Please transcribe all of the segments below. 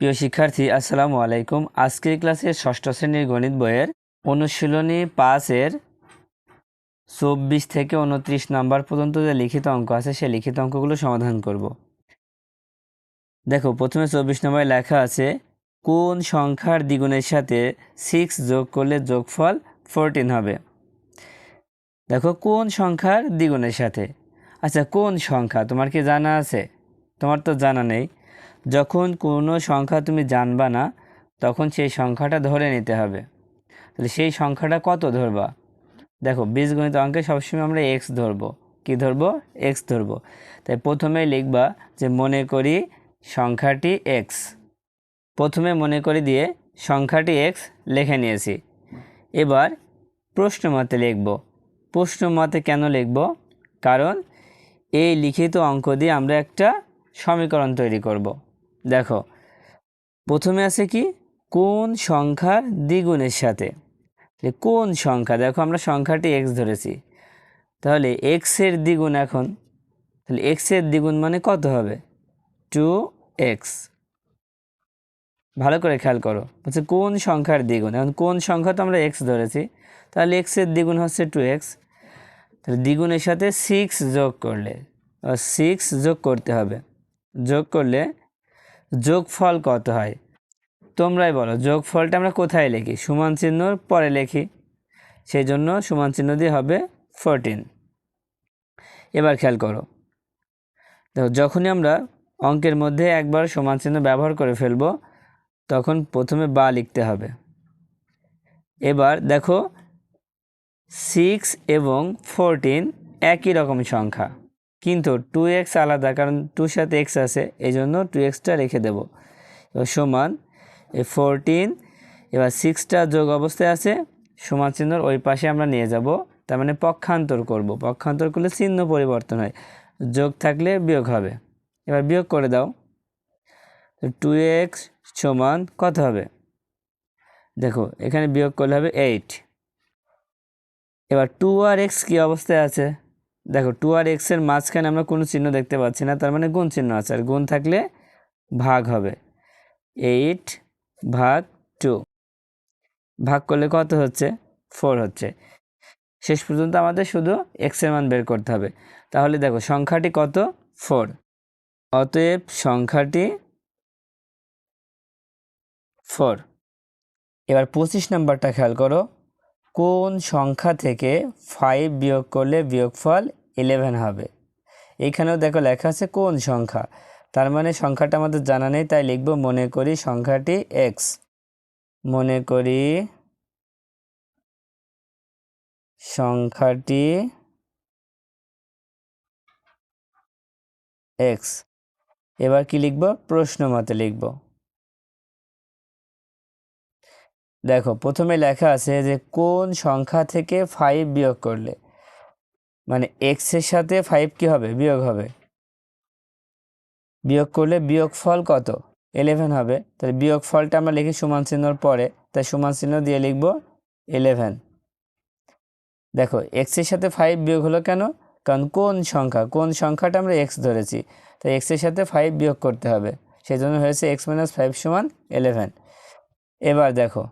প্রিয় শিক্ষার্থী, আসসালামু আলাইকুম। আজকের ক্লাসে ষষ্ঠ শ্রেণির গণিত বইয়ের অনুশীলনী পাঁচের চব্বিশ থেকে উনত্রিশ নাম্বার পর্যন্ত যে লিখিত অঙ্ক আছে, সেই লিখিত অঙ্কগুলো সমাধান করব। দেখো, প্রথমে চব্বিশ নম্বরে লেখা আছে, কোন সংখ্যার দ্বিগুণের সাথে সিক্স যোগ করলে যোগফল ফোরটিন হবে। দেখো, কোন সংখ্যার দ্বিগুণের সাথে? আচ্ছা কোন সংখ্যা? তোমার কি জানা আছে? তোমার তো জানা নেই। যখন কোনো সংখ্যা তুমি জানবা না, তখন সেই সংখ্যাটা ধরে নিতে হবে। তাহলে সেই সংখ্যাটা কত ধরবা? দেখো, বীজগণিত অঙ্কে সবসময় আমরা এক্স ধরবো। কি ধরবো? এক্স ধরবো। তাই প্রথমেই লিখবা যে মনে করি সংখ্যাটি এক্স প্রথমে মনে করি দিয়ে সংখ্যাটি এক্স লিখে নিয়েছি। এবার প্রশ্ন মতে লিখব। প্রশ্ন মতে কেন লিখব? কারণ এই লিখিত অঙ্ক দিয়ে আমরা একটা সমীকরণ তৈরি করব। দেখো, প্রথমে আছে কি? কোন সংখ্যার দ্বিগুণের সাথে। কোন সংখ্যা? দেখো, আমরা সংখ্যাটি এক্স ধরেছি। তাহলে এক্সের দ্বিগুণ এখন। তাহলে এক্সের দ্বিগুণ মানে কত হবে? টু এক্স ভালো করে খেয়াল করো। হচ্ছে কোন সংখ্যার দ্বিগুণ? এখন কোন সংখ্যা তো আমরা এক্স ধরেছি। তাহলে এক্সের দ্বিগুণ হচ্ছে টু এক্স তাহলে দ্বিগুণের সাথে সিক্স যোগ করলে সিক্স যোগ করতে হবে। যোগ করলে যোগফল কত হয়? তোমরাই বলো, যোগফলটা আমরা কোথায় লিখি? সমান চিহ্নর পরে লিখি। সেই জন্য সমান চিহ্ন দিয়ে হবে ফোরটিন এবার খেয়াল করো। দেখো, যখনই আমরা অঙ্কের মধ্যে একবার সমান চিহ্ন ব্যবহার করে ফেলব, তখন প্রথমে বা লিখতে হবে। এবার দেখো সিক্স এবং ফোরটিন একই রকম সংখ্যা। কিন্তু টু এক্স আলাদা, কারণ টুর সাথে এক্স আছে এই জন্য টু এক্সটা রেখে দেব। এবার সমান, এই ফোরটিন এবার সিক্সটা যোগ অবস্থায় আছে, সমান চিহ্নর ওই পাশে আমরা নিয়ে যাব, তার মানে পক্ষান্তর করব। পক্ষান্তর করলে চিহ্ন পরিবর্তন হয়, যোগ থাকলে বিয়োগ হবে। এবার বিয়োগ করে দাও। টু এক্স সমান কত হবে? দেখো, এখানে বিয়োগ করলে হবে এইট এবার টু আর এক্স কী অবস্থায় আছে? দেখো টু আর এক্সের মাঝখানে আমরা কোনো চিহ্ন দেখতে পাচ্ছি না, তার মানে গুণ চিহ্ন আছে, আর গুণ থাকলে ভাগ হবে। এইট ভাগ টু ভাগ করলে কত হচ্ছে? ফোর হচ্ছে। শেষ পর্যন্ত আমাদের শুধু এক্সের মান বের করতে হবে। তাহলে দেখো সংখ্যাটি কত? ফোর অতএব সংখ্যাটি ফোর এবার পঁচিশ নাম্বারটা খেয়াল করো। কোন সংখ্যা থেকে ফাইভ বিয়োগ করলে বিয়োগফল ইলেভেন হবে। এইখানেও দেখো লেখা আছে কোন সংখ্যা? তার মানে সংখ্যাটা আমাদের জানা নেই, তাই লিখব মনে করি সংখ্যাটি এক্স মনে করি সংখ্যাটি এক্স এবার কি লিখব? প্রশ্ন মতে লিখব। দেখো, প্রথমে লেখা আছে যে কোন সংখ্যা থেকে ফাইভ বিয়োগ করলে? মানে এক্সের সাথে ফাইভ কি হবে? বিয়োগ হবে। বিয়োগ করলে বিয়োগ ফল কত? ইলেভেন হবে। তাহলে বিয়োগ ফলটা আমরা লিখি সমান চিহ্নর পরে। তাই সমান চিহ্ন দিয়ে লিখব ইলেভেন দেখো এক্সের সাথে ফাইভ বিয়োগ হলো কেন? কারণ কোন সংখ্যা? কোন সংখ্যাটা আমরা এক্স ধরেছি? তাই এক্সের সাথে ফাইভ বিয়োগ করতে হবে। সেই জন্য হয়েছে এক্স মাইনাস ফাইভ সমান ইলেভেন এবার দেখো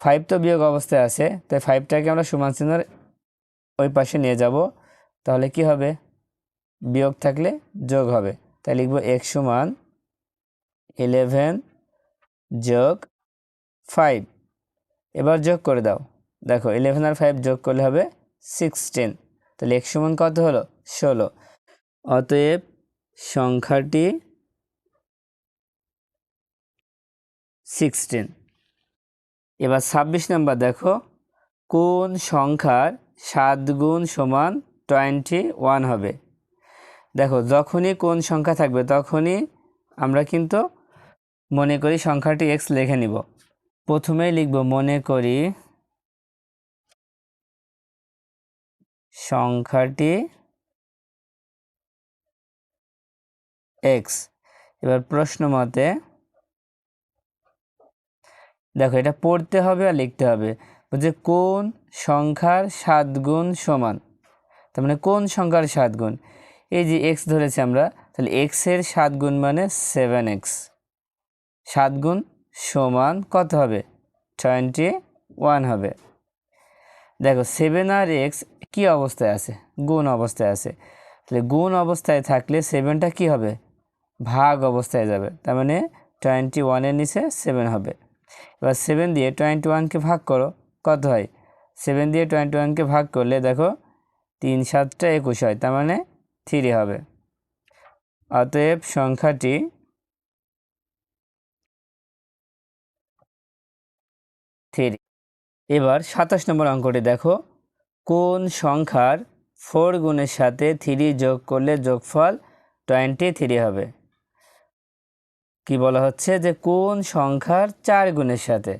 ফাইভ তো বিয়োগ অবস্থায় আছে। তাই ফাইভটাকে আমরা সমান চিহ্নর ওই পাশে নিয়ে যাব, তাহলে কি হবে? বিয়োগ থাকলে যোগ হবে। তাই লিখব এক্স সমান ইলেভেন যোগ ফাইভ এবার যোগ করে দাও। দেখো ইলেভেন আর ফাইভ যোগ করলে হবে সিক্সটিন তাহলে এক্স সমান কত হলো? ষোলো। অতএব সংখ্যাটি সিক্সটিন এবার ছাব্বিশ নাম্বার দেখো, কোন সংখ্যার সাত গুণ সমান টোয়েন্টি ওয়ান হবে। দেখো, যখনই কোন সংখ্যা থাকবে, তখনই আমরা কিন্তু মনে করি সংখ্যাটি এক্স লিখে নিব। প্রথমেই লিখব মনে করি সংখ্যাটি এক্স এবার প্রশ্ন মতে, দেখো এটা পড়তে হবে আর লিখতে হবে। বলছে কোন সংখ্যার সাত গুণ সমান? তার মানে কোন সংখ্যার সাত গুণ? এই যে এক্স ধরেছি আমরা, তাহলে এক্সের সাত গুণ মানে সেভেন এক্স সাত গুণ সমান কত হবে? টোয়েন্টি ওয়ান হবে। দেখো সেভেন আর এক্স কী অবস্থায় আছে? গুণ অবস্থায় আছে। তাহলে গুণ অবস্থায় থাকলে সেভেনটা কি হবে? ভাগ অবস্থায় যাবে। তার মানে টোয়েন্টি ওয়ানের নিচে সেভেন হবে। এবার সেভেন দিয়ে টোয়েন্টি ওয়ানকে ভাগ করো। কত হয়? সেভেন দিয়ে টোয়েন্টি ওয়ানকে ভাগ করলে দেখো তিন সাতটা একুশ হয়, তার মানে থ্রি হবে। অতএব সংখ্যাটি থ্রি এবার সাতাশ নম্বর অঙ্কটি দেখো, কোন সংখ্যার ফোর গুণের সাথে থ্রি যোগ করলে যোগফল টোয়েন্টি থ্রি হবে? কি বলা হচ্ছে যে কোন সংখ্যার চার গুণের সাথে?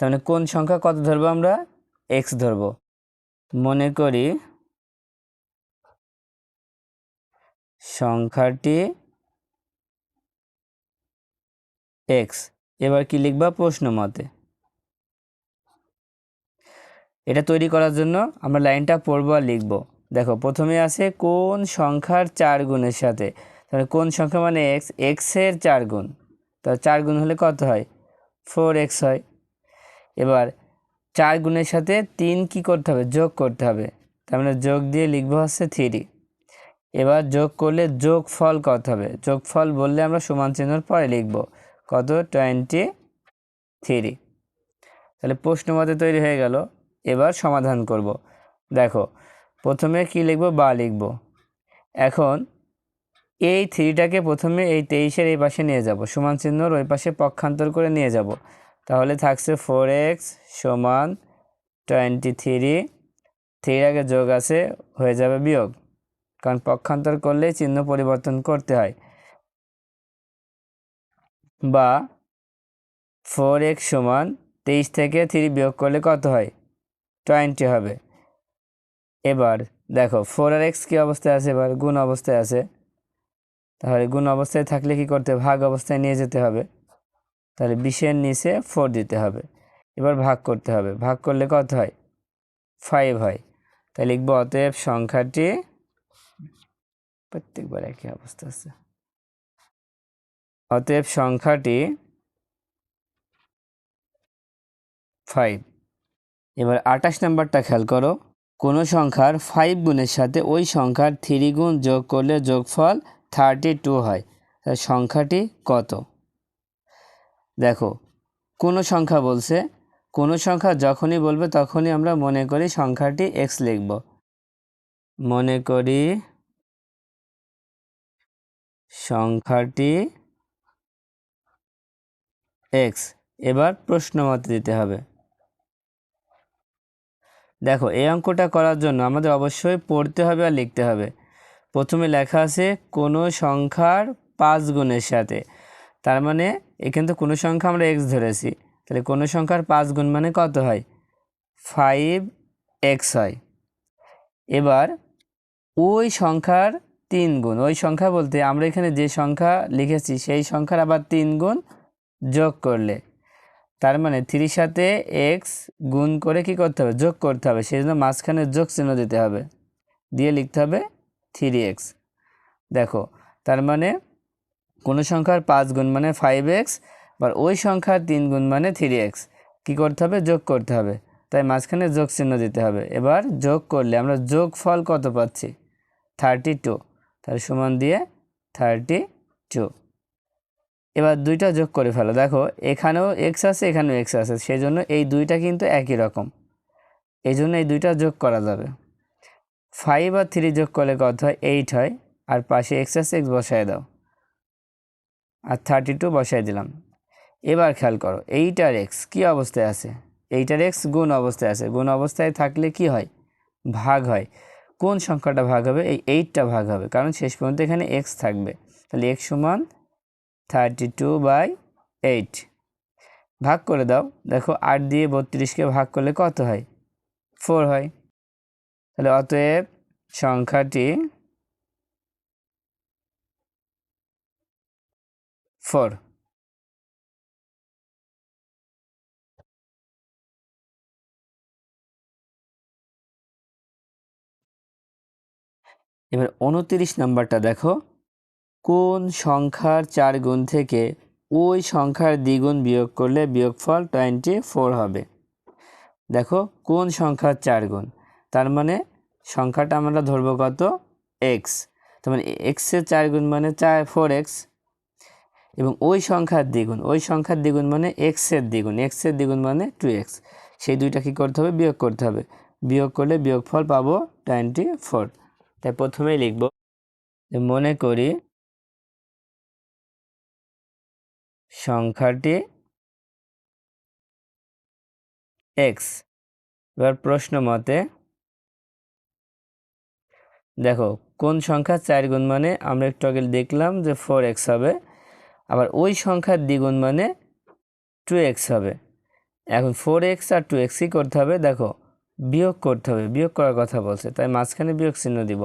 তার মানে কোন সংখ্যা কত ধরবো আমরা? এক্স ধরবো। মনে করি সংখ্যাটি এক্স এবার কি লিখবা? প্রশ্ন মতে। এটা তৈরি করার জন্য আমরা লাইনটা পড়ব আর লিখব। দেখো, প্রথমে আছে কোন সংখ্যার চার গুণের সাথে। তাহলে কোন সংখ্যা মানে এক্স এক্সের চার গুণ। তো চার গুণ হলে কত হয়? ফোর এক্স হয়। এবার চার গুণের সাথে তিন কি করতে হবে? যোগ করতে হবে। তার মানে যোগ দিয়ে লিখব হচ্ছে থ্রি এবার যোগ করলে যোগ ফল কত হবে? যোগ ফল বললে আমরা সমান চিহ্নর পরে লিখব। কত? টোয়েন্টি থ্রি তাহলে প্রশ্ন মতে তৈরি হয়ে গেল। এবার সমাধান করব। দেখো, প্রথমে কি লিখব? বা লিখব। এখন এই থ্রিটাকে প্রথমে এই তেইশের এই পাশে নিয়ে যাব। সমান চিহ্নর ওই পাশে পক্ষান্তর করে নিয়ে যাব। তাহলে থাকছে ফোর এক্স সমান টোয়েন্টি থ্রি থ্রির আগে যোগ আছে, হয়ে যাবে বিয়োগ। কারণ পক্ষান্তর করলে চিহ্ন পরিবর্তন করতে হয়। বা ফোর এক্স সমান তেইশ থেকে থ্রি বিয়োগ করলে কত হয়? টোয়েন্টি হবে। এবার দেখো ফোর আর এক্স কী অবস্থায় আছে? এবার গুণ অবস্থায় আছে। তাহলে গুণ অবস্থায় থাকলে কি করতে ভাগ অবস্থায় নিয়ে যেতে হবে। তাহলে বিশের নিচে ফোর দিতে হবে। এবার ভাগ করতে হবে। ভাগ করলে কত হয়? ফাইভ হয়। তাই লিখব অতএব সংখ্যাটি প্রত্যেকবার একই অবস্থা আছে। অতএব সংখ্যাটি ফাইভ এবার আঠাশ নাম্বারটা খেয়াল করো। কোনো সংখ্যার ফাইভ গুণের সাথে ওই সংখ্যার থ্রি গুণ যোগ করলে যোগফল থার্টি টু হয় সংখ্যাটি কত? দেখো, কোনো সংখ্যা বলছে, কোনো সংখ্যা যখনই বলবে তখনই আমরা মনে করি সংখ্যাটি এক্স লিখব। মনে করি সংখ্যাটি এক্স এবার প্রশ্ন মতে দিতে হবে। দেখো, এই অঙ্কটা করার জন্য আমাদের অবশ্যই পড়তে হবে আর লিখতে হবে। প্রথমে লেখা আছে কোনো সংখ্যার পাঁচ গুণের সাথে। তার মানে এখানে তো কোনো সংখ্যা আমরা এক্স ধরেছি। তাহলে কোনো সংখ্যার পাঁচ গুণ মানে কত হয়? ফাইভ এক্স হয়। এবার ওই সংখ্যার তিন গুণ, ওই সংখ্যা বলতে আমরা এখানে যে সংখ্যা লিখেছি, সেই সংখ্যার আবার তিন গুণ যোগ করলে। তার মানে থ্রির সাথে এক্স গুণ করে কি করতে হবে? যোগ করতে হবে। সেই জন্য মাঝখানে যোগ চিহ্ন দিতে হবে। দিয়ে লিখতে হবে থ্রি এক্স দেখো, তার মানে কোনো সংখ্যার পাঁচ গুণ মানে ফাইভ এক্স বা ওই সংখ্যার তিন গুণ মানে থ্রি এক্স কী করতে হবে? যোগ করতে হবে। তাই মাঝখানে যোগ চিহ্ন দিতে হবে। এবার যোগ করলে আমরা যোগ ফল কত পাচ্ছি? থার্টি টু তার সমান দিয়ে থার্টি টু এবার দুইটা যোগ করে ফেলো। দেখো, এখানেও এক্স আছে, এখানেও এক্স আছে। সেই জন্য এই দুইটা কিন্তু একই রকম। এই জন্য এই দুইটা যোগ করা যাবে। ফাইভ আর থ্রি যোগ করলে কত হয়? এইট হয়। আর পাশে এক্স আছে এক্স বসায় দাও। আর থার্টি টু বসাই দিলাম। এবার খেয়াল করো, এইটার এক্স কী অবস্থায় আছে? এইটার এক্স গুণ অবস্থায় আছে। গুণ অবস্থায় থাকলে কি হয়? ভাগ হয়। কোন সংখ্যাটা ভাগ হবে? এই এইটটা ভাগ হবে। কারণ শেষ পর্যন্ত এখানে এক্স থাকবে। তাহলে এক্স সমান থার্টি টু বাই এইট ভাগ করে দাও। দেখো, আট দিয়ে বত্রিশকে ভাগ করলে কত হয়? ফোর হয়। তাহলে অতএব সংখ্যাটি ফোর। এবার উনতিরিশ নাম্বারটা দেখো। কোন সংখ্যার চার গুণ থেকে ওই সংখ্যার দ্বিগুণ বিয়োগ করলে বিয়োগফল টোয়েন্টি ফোর হবে। দেখো, কোন সংখ্যার চার গুণ? তার মানে সংখ্যাটা আমরা ধরবো কত? এক্স। তার মানে এক্সের চার গুণ মানে চার, ফোর এক্স। এবং ওই সংখ্যার দ্বিগুণ, ওই সংখ্যার দ্বিগুণ মানে এক্সের দ্বিগুণ এক্সের দ্বিগুণ মানে টু এক্স সেই দুইটা কী করতে হবে? বিয়োগ করতে হবে। বিয়োগ করলে বিয়োগফল পাবো টোয়েন্টি ফোর তাই প্রথমেই লিখব মনে করি সংখ্যাটি এক্স এবার প্রশ্ন মতে দেখো, কোন সংখ্যা চার গুণ মানে আমরা একটু আগে দেখলাম যে ফোর এক্স হবে। আবার ওই সংখ্যার দ্বিগুণ মানে টু এক্স হবে। এখন ফোর এক্স আর টু এক্সই করতে হবে, দেখো, বিয়োগ করতে হবে, বিয়োগ করার কথা বলছে, তাই মাঝখানে বিয়োগ চিহ্ন দিব।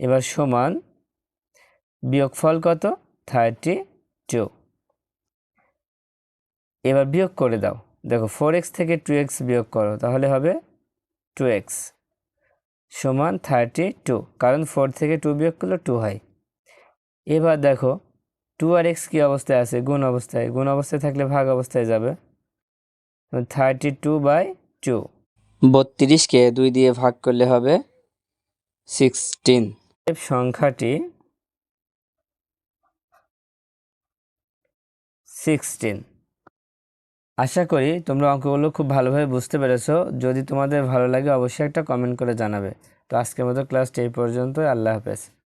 এবার সমান বিয়োগফল কত? থার্টি টু এবার বিয়োগ করে দাও, দেখো ফোর এক্স থেকে টু এক্স বিয়োগ করো, তাহলে হবে টু এক্স সমান থার্টি টু কারণ ফোর থেকে টু বিয়োগ করলে টু হয়। এবার দেখো টু আর এক্স কী অবস্থায় আছে? গুণ অবস্থায়। গুণ অবস্থায় থাকলে ভাগ অবস্থায় যাবে। Thirty two by two. বত্রিশকে দুই দিয়ে ভাগ করলে হবে সিক্সটিন। সংখ্যাটি সিক্সটিন। আশা করি তোমরা অঙ্কগুলো খুব ভালোভাবে বুঝতে পেরেছ। যদি তোমাদের ভালো লাগে অবশ্যই একটা কমেন্ট করে জানাবে। তো আজকের মতো ক্লাসটি এই পর্যন্ত আল্লাহ হাফেজ।